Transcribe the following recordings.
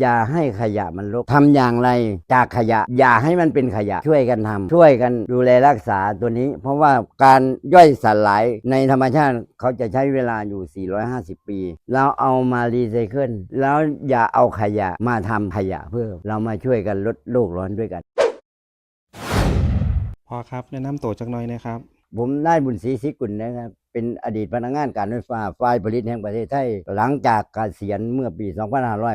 อย่าให้ขยะมันรกทำอย่างไรจากขยะ อย่าให้มันเป็นขยะช่วยกันทำช่วยกันดูแลรักษาตัวนี้ เพราะว่าการย่อยสลายในธรรมชาติเขาจะใช้เวลาอยู่ 450 ปี เราเอามารีไซเคิลแล้วอย่าเอาขยะมาทำขยะเพิ่มเรามาช่วยกันลดโลกร้อนด้วยกัน พอครับแนะนำตัวจักหน่อยนะครับ ผมได้บุญศรีศิกุลนะครับเป็นอดีตพนักงานการไฟฟ้าฝ่ายผลิตแห่งประเทศไทยหลังจากเกษียณเมื่อปี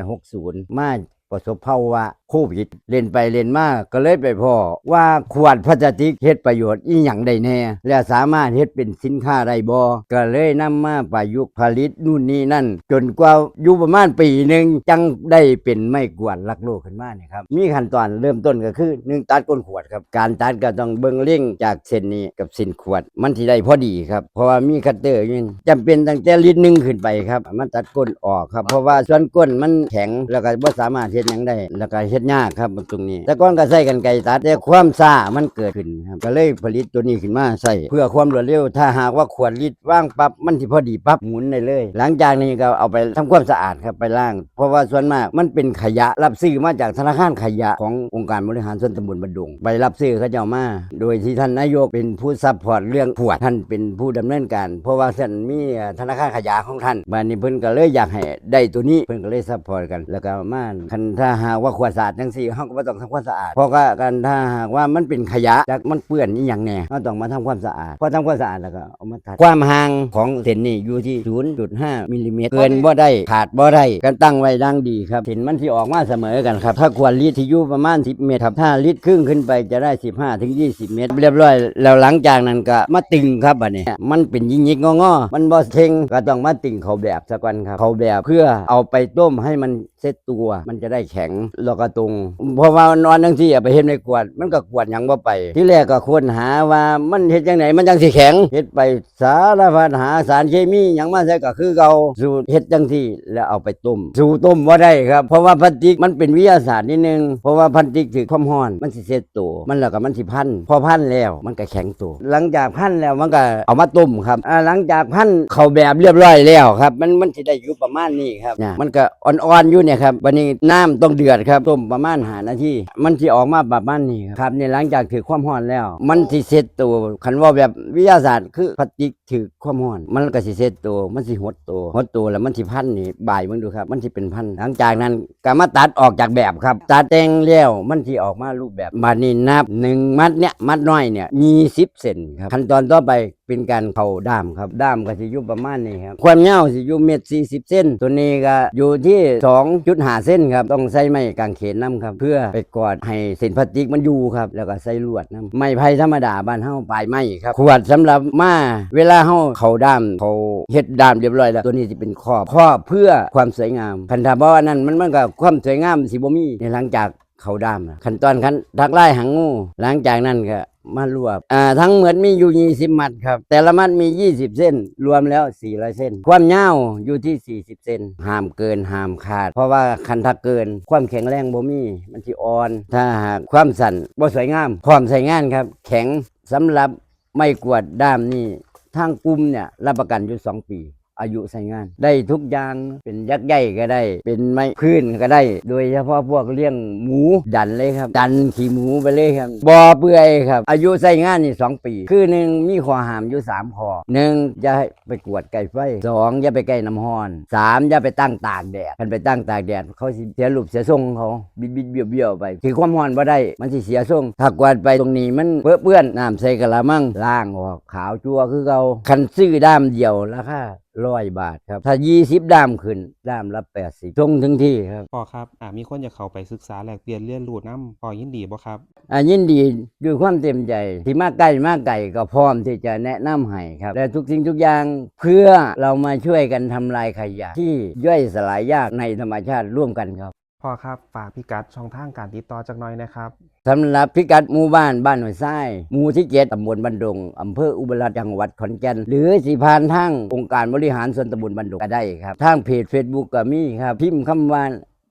2560 มา ประสบภาวะโควิดเล่นไปเล่นมาก็เลยไปพอว่าขวดพลาสติกเฮ็ดประโยชน์อีหยังได้แน่ และสามารถเฮ็ดเป็นสินค้าได้บ่ก็เลยนำมาประยุกต์ผลิตนู่นนี่นั่น จนกว่าอยู่ประมาณปีหนึ่งจังได้เป็นไม้กวาดรักโลกขึ้นมาเนี่ยครับมีขั้นตอนเริ่มต้นก็คือหนึ่งตัดก้นขวดครับการตัดก็ต้องเบิ่งเล่งจากเส้นนี้กับเส้นขวด มันสิได้พอดีครับเพราะว่ามีคัตเตอร์อยู่นี่จำเป็นตั้งแต่ลิตรหนึงขึ้นไปครับมันตัดก้นออกครับเพราะว่าส่วนก้นมันแข็งแล้วก็บ่สามารถเฮ็ดหยังได้แล้วก็เฮ็ดยากครับตรงนี้ แต่ก่อนก็ใช้กันไกรตัดแต่ความซ่ามันเกิดขึ้นครับก็เลยผลิตตัวนี้ขึ้นมาใส่เพื่อความรวดเร็ว ถ้าหากว่าขวดลิตรว่างปั๊บมันสิพอดีปั๊บหมุนได้เลย หลังจากนี้ก็เอาไปทำความสะอาดครับไปล้าง เพราะว่าส่วนมากมันเป็นขยะรับซื้อมาจากธนาคารขยะขององค์การบริหารส่วนตำบลบันดุงไปรับซื้อเขาเจ้ามา โดยที่ท่านนายกเป็นผู้ซัพพอร์ตเรื่องขวดท่านเป็นผู้ดำเนินการ เพราะว่าท่านมีธนาคารขยะของท่านบัดนี้เพิ่นก็เลยอยากให้ได้ตัวนี้เพิ่นก็เลยซัพพอร์ตกัน แล้วก็มาคันถ้าหากว่าขวดสะอาดจังซี่เฮาก็บ่ต้องทำความสะอาดเพราะว่ากันถ้าหากว่ามันเป็นขยะจากมันเปื้อนอีหยังแน่เราต้องมาทำความสะอาดพอทำความสะอาดแล้วก็เอามาตัดความห่างของเส้นนี้อยู่ที่ 0.5มิลลิเมตรเกินบ่ได้ขาดบ่ได้กันตั้งไว้ดังดีครับเห็นมันที่ออกมาเสมอกันครับถ้าขวดลิตรที่อยู่ประมาณ 10 เมตรครับถ้าลิตรครึ่งขึ้นไปจะได้ 15ถึง20 เมตร เรียบร้อยแล้วหลังจากนั้นก็มาตึงครับบัดนี้มันเป็นยิงยิกงอๆมันบ่เทงก็ต้องมาตึงเขาแบบซะก่อนครับเขาแบบเพื่อเอาไปต้มให้มันเซ็ตตัวมันจะได้แข็งแล้วก็ตรงเพราะว่านอนจังซี่อะไปเฮ็ดในกวด มันก็กวดหยังบ่ไป ที่แรกก็ค้นหาว่ามันเฮ็ดจังไดมันจังสิแข็งเฮ็ดไปสารพัดหาสารเคมีหยังมาใส่ก็คือเก่าสูตรเฮ็ดจังซี่แล้วเอาไปต้ม สู่ต้มบ่ได้ครับ เพราะว่าพลาสติกมันเป็นวิทยาศาสตร์นิดนึงเพราะว่าพลาสติกถือความร้อนมันสิเซ็ตตัวมันแล้วก็มันสิพันพอพันแล้วมันก็แข็งตัว หลังจากพันแล้วมันก็เอามาต้มครับอ่าหลังจากพันเข้าแบบเรียบร้อยแล้วครับ มันมันสิได้อยู่ประมาณนี้ครับเนี่ยมันก็อ่อนๆอยู่เนี่ยครับวันนี้น้ำต้องเดือดครับต้มประมาณหานาทีมันสิออกมาประมาณนี้ครับครับเนี่ยหลังจากถือความร้อนแล้ว มันสิเซ็ตตัวคันว่าแบบวิทยาศาสตร์คือพลาสติกถือความร้อน มันก็สิเซ็ตตัวมันสิหดตัวหดตัวแล้วมันสิพันนี่บ่ายมึงดูครับ มันสิเป็นพันหลังจากนั้นก็มาตัดออกจากแบบครับตัดแต่งแล้วมันสิออกมารูปแบบบานี้นับหนึ่งมัดเนี่ยมัดน้อยเนี่ยมีสิบเซนครับขั้นตอนต่อไปเป็นการเข่าด้ามครับ ด้ามก็สิอยู่ประมาณนี้ครับ ความยาวสิอยู่เมตรสี่สิบเซนตัวนี้ก็อยู่ที่สองจุดหาเส้นครับต้องใส่ไม้กางเขนน้ำครับเพื่อไปกอดให้เส้นพลาสติกมันอยู่ครับแล้วก็ใส่ลวดน้ำไม้ไผ่ธรรมดาบ้านเฮาปลายไม้ครับขวดสำหรับมาเวลาเฮาเข่าด้ามเขาเฮ็ดด้ามเรียบร้อยแล้วตัวนี้จะเป็นครอบครอบเพื่อความสวยงามคันถ้าบ่อันนั้นมันมันก็ความสวยงามสิบ่มีในหลังจากเขาด้ามขั้นตอนขั้นทักไล่หางงูหลังจากนั้นก็ มารวบอ่าทั้งเหมดมีอยู่20มัดครับ แต่ละมัดมี20เส้น รวมแล้ว400เส้น ความยาวอยู่ที่40เส้นห้ามเกินห้ามขาด เพราะว่าคันถ้าเกิน ความแข็งแรงบ่มีมันสิอ่อน ถ้าหากความสั่นบ่สวยงามพร้อมใช้งานครับ แข็งสำหรับไม่กวดด้ามนี่ทางกลุ่มเนี่ยรับประกันอยู่2ปี อายุใช้งาน ได้ทุกอย่างเป็นยักษ์ใหญ่ก็ได้ เป็นไม้พื้นก็ได้ โดยเฉพาะพวกเลี้ยงหมูดันเลยครับ ดันขี่หมูไปเลยครับบ่อเปื่อยครับ อายุใช้งานนี่สองปี คือหนึ่งมีข้อหามอยู่สามข้อหนึ่งอย่าไปกวดไก่ไฟสองอย่าไปใกล้น้ำห้อนสามอย่าไปตั้งตากแดดคันไปตั้งตากแดดเขาเสียรูปเสียทรงเขาบิดบิดเบี้ยวเบี้ยวไปถือความร้อนบ่ได้ มันสิเสียทรงถ้ากวาดไปตรงนี้มันเปื้อนเปื้อนน้ำใส่กะละมังล้างออกขาวจัวคือเขาคันซื้อด้ามเดียวราคา ร้อยบาทครับ ถ้ายี่สิบด้ามขึ้น ด้ามละแปดสิบทรงถึงที่ครับพอครับอ่ามีคนอยากเข้าไปศึกษาแลกเปลี่ยนเรียนรู้นํพอยินดีบ่ครับ อ่ายินดีด้วยความเต็มใจ ที่มาใกล้มาไก่ก็พร้อมที่จะแนะนำให้ครับ และทุกสิ่งทุกอย่างเพื่อเรามาช่วยกันทำลายขยะที่ย่อยสลายยากในธรรมชาติร่วมกันครับ พ่อครับฝากพิกัดช่องทางการติดต่อจากน้อยนะครับสำหรับพิกัดหมู่บ้านบ้านหน่วยทรายหมู่ที่เจ็ดตำบลบันดงอำเภออุบลราชจังหวัดขอนแก่น หรือสีพานทางองค์การบริหารส่วนตำบลบันดงก็ได้ครับทางเพจเฟซบุ๊กก็มีครับพิมพ์คำว่า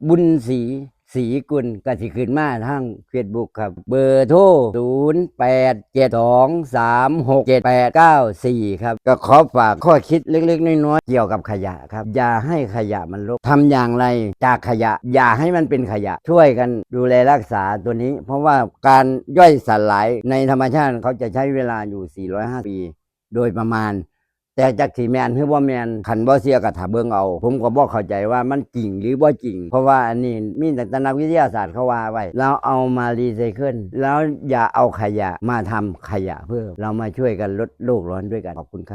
บุญศรี สีกุลกสิขึ้นมาทางเฟซบุ๊กครับ เบอร์โทร 0 8 7 2 3 6 7 8 9 4 ครับ ก็ขอฝากข้อคิดเล็ก ๆ น้อยๆเกี่ยวกับขยะครับ อย่าให้ขยะมันรกทำอย่างไรจากขยะ อย่าให้มันเป็นขยะ ช่วยกันดูแลรักษาตัวนี้ เพราะว่าการย่อยสลายในธรรมชาติเขาจะใช้เวลาอยู่ 405 ปี โดยประมาณ แต่จากสีแมนหรือว่าแมนขันบ่เสียกับถาเบิงเอา ผมก็บ่เข้าใจว่ามันจริงหรือบ่จริง เพราะว่าอันนี้มีแต่นักวิทยาศาสตร์เขาว่าไว้เราเอามารีไซเคิลแล้วอย่าเอาขยะมาทำขยะเพิ่มเรามาช่วยกันลดโลกร้อนด้วยกันขอบคุณครับ